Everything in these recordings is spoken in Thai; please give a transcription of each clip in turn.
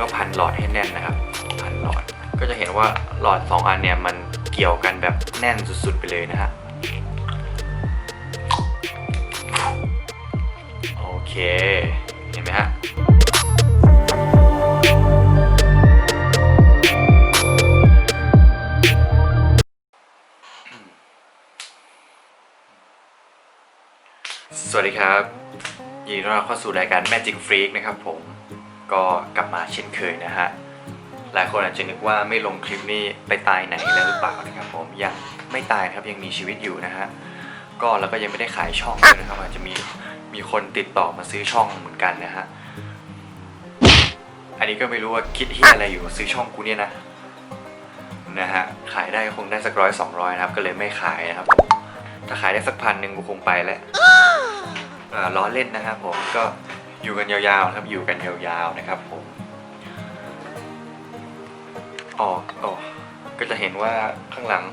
ก็พันหลอดให้แน่นนะครับ พันหลอด ก็จะเห็นว่าหลอด 2 อันเนี่ยมันเกี่ยวกันแบบแน่นสุดๆไปเลยนะฮะ โอเค เห็นไหมฮะสวัสดีครับ ยินดีต้อนรับเข้าสู่รายการ Magic Freak นะครับผม ก็กลับมาเช่นเคยนะฮะหลายคนอาจจะนึกว่าไม่ลงคลิปนี้ไปตายไหนแล้วหรือเปล่านะครับผมยังไม่ตายครับยังมีชีวิตอยู่นะฮะก็แล้วก็ยังไม่ได้ขายช่องด้วยนะครับอาจจะมีมีคนติดต่อมาซื้อช่องเหมือนกันนะฮะอันนี้ก็ไม่รู้ว่าคิดที่อะไรอยู่ซื้อช่องกูเนี่ยนะนะฮะขายได้คงได้สักร้อยสองร้อยนะครับ ก็เลยไม่ขายนะครับถ้าขายได้สักพันหนึ่งกูคงไปแล้วอ่อล้อเล่นนะครับผมก็ อยู่กันยาวๆนะครับอยู่กันยาวๆนะครับผมออกโอ้ก็จะเห็นว่าข้างหลัง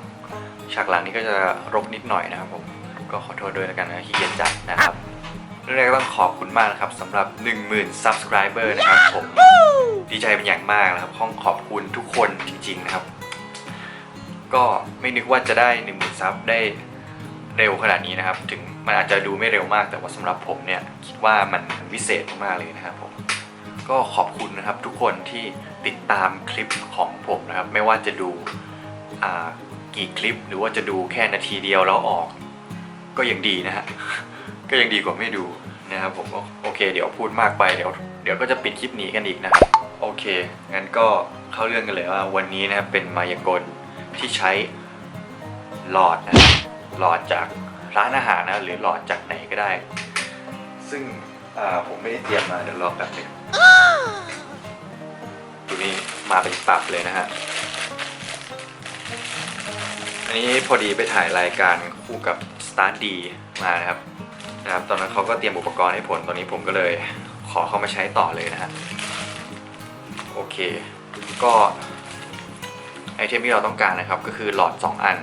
ฉากหลังนี้ก็จะรกนิดหน่อยนะครับผมก็ขอโทษด้วยแล้วกันนะขี้เกียจจัดนะครับเรื่องแรกต้องขอบคุณมากนะครับสำหรับ 10,000 subscriber นะครับผมดีใจเป็นอย่างมากนะครับต้องขอบคุณทุกคนจริง ๆ นะครับ ก็ไม่นึกว่าจะได้ 10,000 ซับได้เร็วขนาดนี้นะครับ ถึง มันอาจจะดูไม่เร็วมาก แต่ว่าสำหรับผมเนี่ยคิดว่ามันวิเศษมากเลยนะครับผมก็ขอบคุณนะครับทุกคนที่ติดตามคลิปของผมนะครับ ไม่ว่าจะดูอ่ากี่คลิป หรือว่าจะดูแค่นาทีเดียวแล้วออก ก็ยังดีนะฮะก็ยังดีกว่าไม่ดูนะครับผมก็โอเค เดี๋ยวพูดมากไปเดี๋ยวเดี๋ยวก็จะปิดคลิปหนีกันอีกนะครับโอเคงั้นก็เข้าเรื่องกันเลยว่าวันนี้นะครับเป็นมายากลที่ใช้หลอดนะหลอดจาก ร้านอาหารนะหรือหลอดจากไหนก็ได้ ซึ่งผมไม่ได้เตรียมมาเดี๋ยวรอแป๊บนึงตัวนี้มาเป็นตับเลยนะฮะอันนี้พอดีไปถ่ายรายการคู่กับ Start D มานะครับนะครับ ตอนนั้นเขาก็เตรียมอุปกรณ์ให้ผลตอนนี้ผมก็เลยขอเข้ามาใช้ต่อเลยนะฮะโอเค ก็ไอเทมที่เราต้องการนะครับก็คือหลอด 2 อัน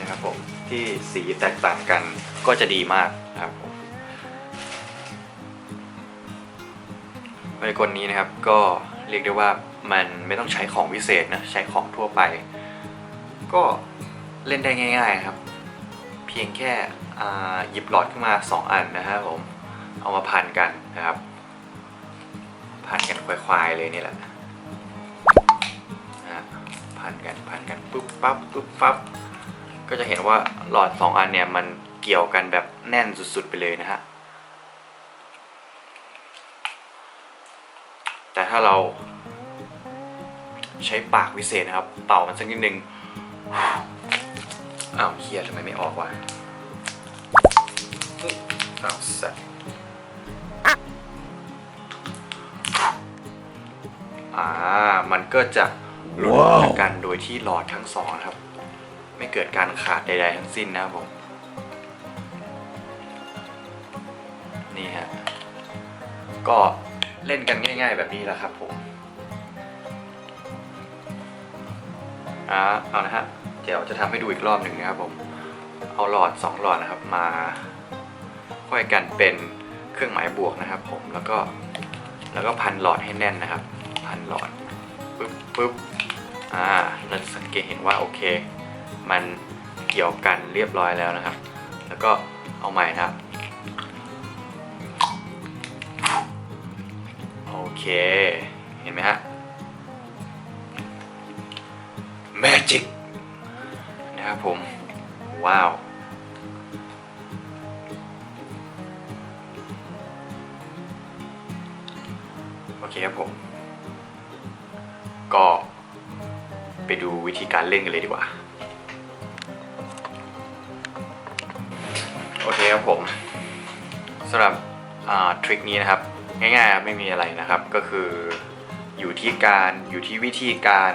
นะครับผม ที่สีแตกต่างกันก็จะดีมากนะครับผมในกลนี้นะครับก็เรียกได้ว่ามันไม่ต้องใช้ของวิเศษนะใช้ของทั่วไป ก็เล่นได้ง่าย ๆครับ เพียงแค่หยิบหลอดขึ้นมา 2 อันนะครับผมเอามาพันกันนะครับพันกันควายๆเลยนี่แหละนะฮะพันกันพันกันปุ๊บปั๊บปุ๊บปั๊บ ก็จะเห็นว่าหลอด 2 อันเนี่ยมันเกี่ยวกันแบบแน่นสุดๆไปเลยนะฮะ แต่ถ้าเราใช้ปากวิเศษนะครับ เป่ามันสักนิดนึง อ้าวเฮียทำไมไม่ออกวะอ้าวสัตว์อ่า มันก็จะหลุดออกจากกันโดยที่หลอดทั้งสองนะครับ ไม่เกิดการขาดใด ๆ ทั้งสิ้นนะครับผม นี่ฮะ ก็เล่นกันง่าย ๆ แบบนี้แหละครับผมอ่าเอานะฮะ เดี๋ยวจะทำให้ดูอีกรอบหนึ่งนะครับผม เอาหลอด 2 หลอดนะครับมาค่อยกันเป็นเครื่องหมายบวกนะครับ ผมแล้วก็แล้วก็พันหลอดให้แน่นนะครับ พันหลอดปึ๊บปึ๊บอ่าเราสังเกตเห็นว่าโอเค มันเกี่ยวกันเรียบร้อยแล้วนะครับ แล้วก็เอาใหม่นะครับ โอเค เห็นไหมฮะ Magic นะครับผม ว้าว โอเคครับผม ก็ไปดูวิธีการเล่นกันเลยดีกว่า โอเคครับผมสำหรับทริคนี้นะครับ ง่ายๆครับไม่มีอะไรนะครับ ก็คืออยู่ที่การอยู่ที่วิธีการ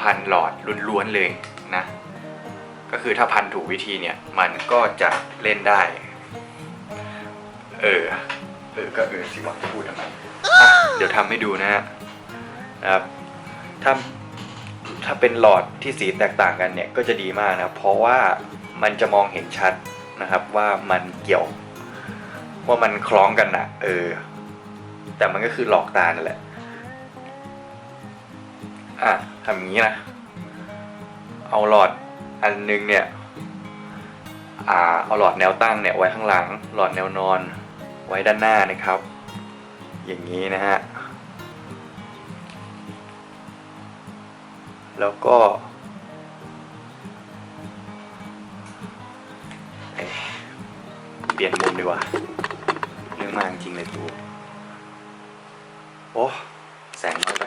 พันหลอดล้วนๆเลยนะ ก็คือถ้าพันถูกวิธีเนี่ย มันก็จะเล่นได้ เออ เออ ก็เออสิวะพูดทำไมเดี๋ยวทำให้ดูนะฮะนะครับถ้าถ้าเป็นหลอดที่สีแตกต่างกันเนี่ยก็จะดีมากนะ เพราะว่ามันจะมองเห็นชัด นะครับว่ามันเกี่ยว ว่ามันคล้องกันนะเออ แต่มันก็คือหลอกตานั่นแหละ อะทำอย่างนี้นะ เอาหลอดอันนึงเนี่ย อ่า เอาหลอดแนวตั้งเนี่ยไว้ข้างหลัง หลอดแนวนอน ไว้ด้านหน้านะครับ อย่างนี้นะฮะ แล้วก็ ลี่ยนมุมดีกว่าเรื่องมากจริงเลยกูโอ้แสงน้อยไป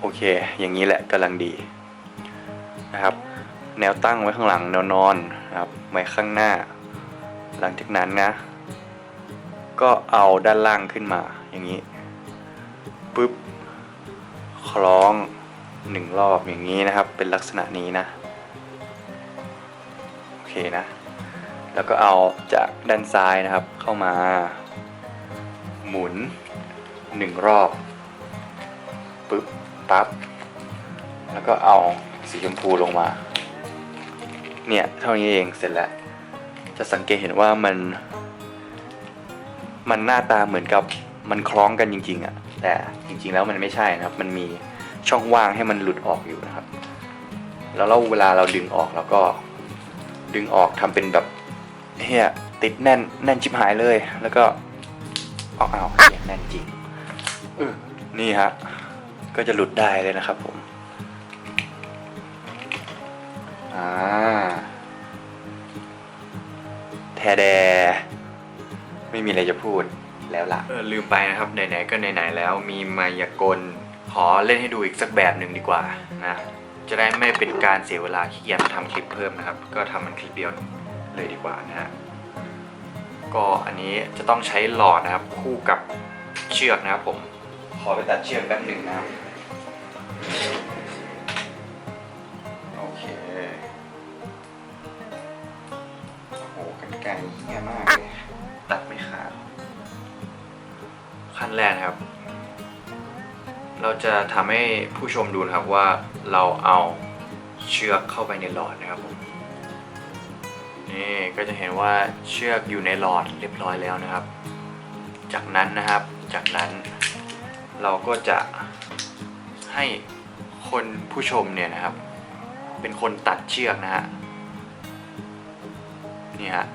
โอเค อย่างนี้แหละกำลังดีนะครับ แนวตั้งไว้ข้างหลังแนวนอนนะครับไว้ข้างหน้า หลังจากนั้นนะ ก็เอาด้านล่างขึ้นมาอย่างนี้ปุ๊บคล้อง หนึ่งรอบอย่างนี้นะครับ เป็นลักษณะนี้นะ โอเคนะ แล้วก็เอาจากด้านซ้ายนะครับเข้ามา หมุนหนึ่งรอบปุ๊บปั๊บแล้วก็เอาสีชมพูลงมา เนี่ยเท่านี้เองเสร็จแล้ว จะสังเกตเห็นว่ามัน มันหน้าตาเหมือนกับมันคล้องกันจริง ๆอะ่ะ แต่จริงๆแล้วมันไม่ใช่นะครับ มันมี ช่องว่างให้มันหลุดออกอยู่นะครับ แล้วเราเวลาเราดึงออกแล้วก็ดึงออกทำเป็นแบบเฮียติดแน่นแน่นชิบหายเลย แล้วก็เอาเอาเหี้ยแน่นจริงเออนี่ฮะก็จะหลุดได้เลยนะครับผมอ่าแทแดไม่มีอะไรจะพูดแล้วล่ะลืมไปนะครับไหนๆก็ไหนๆแล้วมีมายากล ขอเล่นให้ดูอีกสักแบบหนึ่งดีกว่านะ จะได้ไม่เป็นการเสียเวลาขี้เกียจทำคลิปเพิ่มนะครับ ก็ทำมันคลิปเดียวเลยดีกว่านะฮะก็อันนี้จะต้องใช้หลอดนะครับ คู่กับเชือกนะครับผม ขอไปตัดเชือกแป๊บหนึ่งนะครับ จะทำให้ผู้ชมดูนะครับว่าเราเอาเชือกเข้าไปในหลอดนะครับผมนี่ก็จะเห็นว่าเชือกอยู่ในหลอดเรียบร้อยแล้วนะครับ จากนั้นนะครับ จากนั้นเราก็จะให้คนผู้ชมเนี่ยนะครับ เป็นคนตัดเชือกนะฮะนี่ฮะ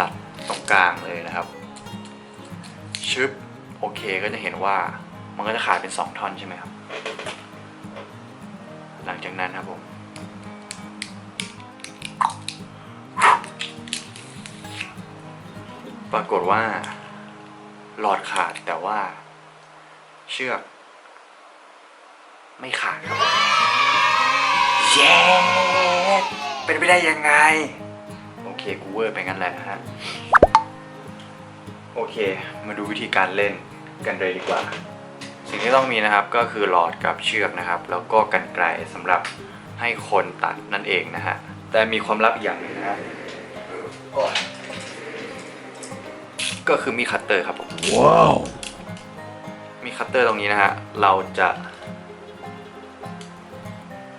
ตัดตรงกลางเลยนะครับ ชึบโอเคก็จะเห็นว่า มันก็จะขาดเป็นสองท่อนใช่ไหมครับ หลังจากนั้นครับผม ปรากฏว่า หลอดขาดแต่ว่า เชือก ไม่ขาดครับผมเย้เป็นไปได้ยังไง โอเคกูเวอร์ไปงั้นแหละนะฮะ โอเค มาดูวิธีการเล่นกันเลยดีกว่า สิ่งที่ต้องมีนะครับก็คือหลอดกับเชือกนะครับ แล้วก็กันไกลสำหรับให้คนตัดนั่นเองนะฮะแต่มีความลับอีกอย่างหนึงนะฮะโอ้ยก็คือมีดคัตเตอร์ครับผมว้าวมีคัตเตอร์ตรงนี้นะฮะเราจะ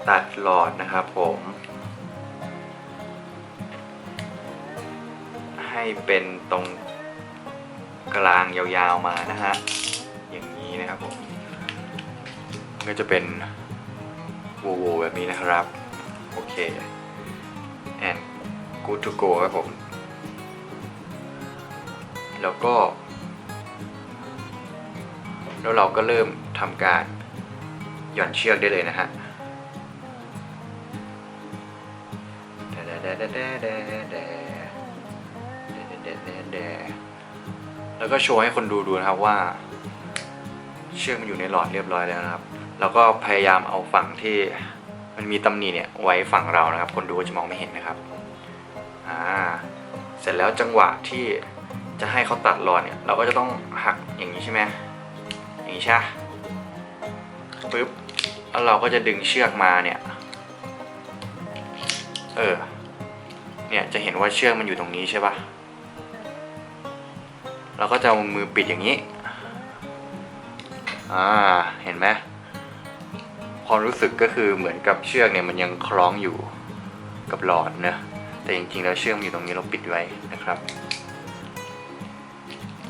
ตัดหลอดนะครับผม ให้เป็นตรงกลางยาวๆมานะฮะ อย่างนี้ครับผมก็จะเป็นโวๆแบบนี้นะครับ โอเค and good to go ครับผม แล้วก็ แล้วเราก็เริ่มทำการหย่อนเชือกได้เลยนะฮะแล้วก็โชว์ให้คนดูดูนะครับว่า เชือกมันอยู่ในหลอดเรียบร้อยแล้วนะครับแล้วก็พยายามเอาฝั่งที่มันมีตำหนิเนี่ยไว้ฝั่งเรานะครับ คนดูจะมองไม่เห็นนะครับอ่าเสร็จแล้วจังหวะที่จะให้เขาตัดหลอดเนี่ย เราก็จะต้องหักอย่างนี้ใช่ไหมอย่างนี้ใช่ปะปึ๊บแล้วเราก็จะดึงเชือกมาเนี่ย เออ เนี่ยจะเห็นว่าเชือกมันอยู่ตรงนี้ใช่ปะเราก็จะเอามือปิดอย่างนี้ อ่า เห็นไหมความรู้สึกก็คือเหมือนกับเชือกเนี่ยมันยังคล้องอยู่กับหลอดเนะแต่จริงๆแล้วเชือกอยู่ตรงนี้เราปิดไว้นะครับ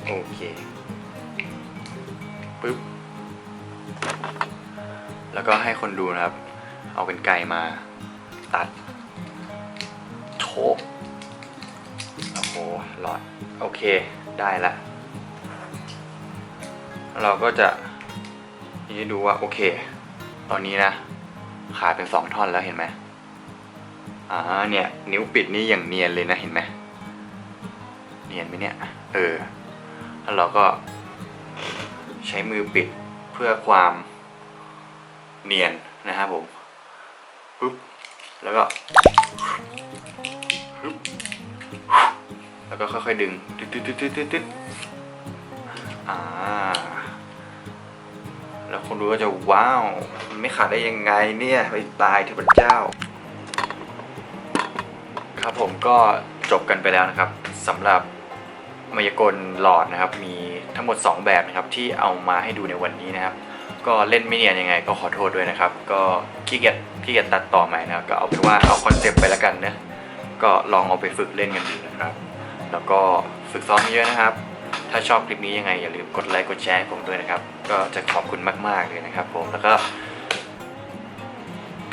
โอเคปึ๊บแล้วก็ให้คนดูนะครับ เอาเป็นไก่มาตัดโถโอ้โหหลอด โอเค ได้ละ เราก็จะ นี่ดูว่าโอเค ตอนนี้นะ ขาดเป็นสองท่อนแล้วเห็นไหมอ่าเนี่ย นิ้วปิดนี่อย่างเนียนเลยนะเห็นไหมเนียนไหมเนี่ย เออ แล้วเราก็ใช้มือปิดเพื่อความเนียนนะครับผมปึ๊บแล้วก็ปึ๊บแล้วก็ค่อยๆดึงตึ๊ดตึ๊ดตึ๊ดตึ๊ดตึ๊ดตึ๊ดอ่า แล้วคนดูก็จะว้าวมันไม่ขาดได้ยังไงเนี่ยไปตายเถอะพระเจ้า ครับผมก็จบกันไปแล้วนะครับสำหรับมายากลหลอดนะครับ มีทั้งหมด 2 แบบนะครับที่เอามาให้ดูในวันนี้นะครับ ก็เล่นไม่เนียนยังไงก็ขอโทษด้วยนะครับ ก็ขี้เกียจขี้เกียจตัดต่อใหม่นะครับก็เอาเป็นว่าเอาคอนเซปต์ไปแล้วกันนะก็ลองเอาไปฝึกเล่นกันดูนะครับ แล้วก็ฝึกซ้อมเยอะนะครับ ถ้าชอบคลิปนี้ยังไงอย่าลืมกดไลค์กดแชร์ให้ผมด้วยนะครับ ก็จะขอบคุณมาก ๆ เลยนะครับผมแล้วก็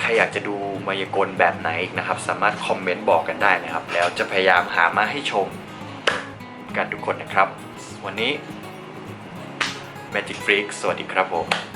ใครอยากจะดูมายากลแบบไหนอีกนะครับ สามารถคอมเมนต์บอกกันได้นะครับ แล้วจะพยายามหามาให้ชมกันทุกคนนะครับ วันนี้ Magic Freak สวัสดีครับผม